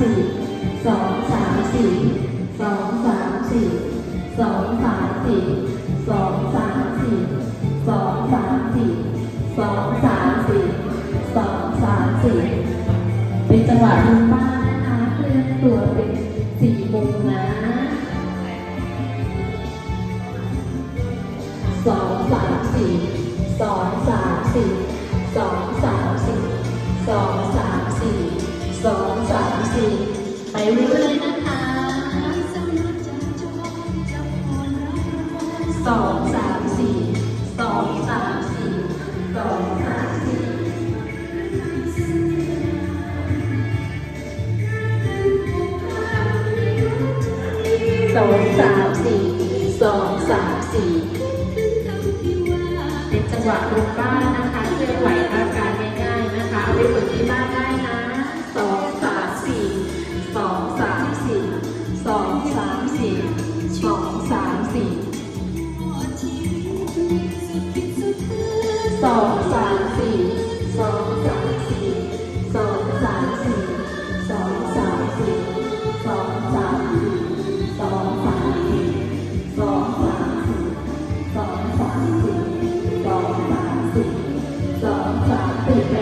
สี่สองสามสี่สองสามสี่สองสามสี่สองสามสี่สองสามสี่สองสามสี่สองสามสี่เป็นจังหวะลุมบ้านนะคะเคลื่อนตัวเป็นสี่มุมนะสองสามสี่สองสามสี่ามสี่ไปเรื่อยนะคะสองสามสี่สองสามสี่สองสามสี่สองสามสี่สองสามสี่เป็นจังหวะลุกบ้านนะคะเคลื่อนไหวร่างกาย สองสามสี่สองสามสี่สอง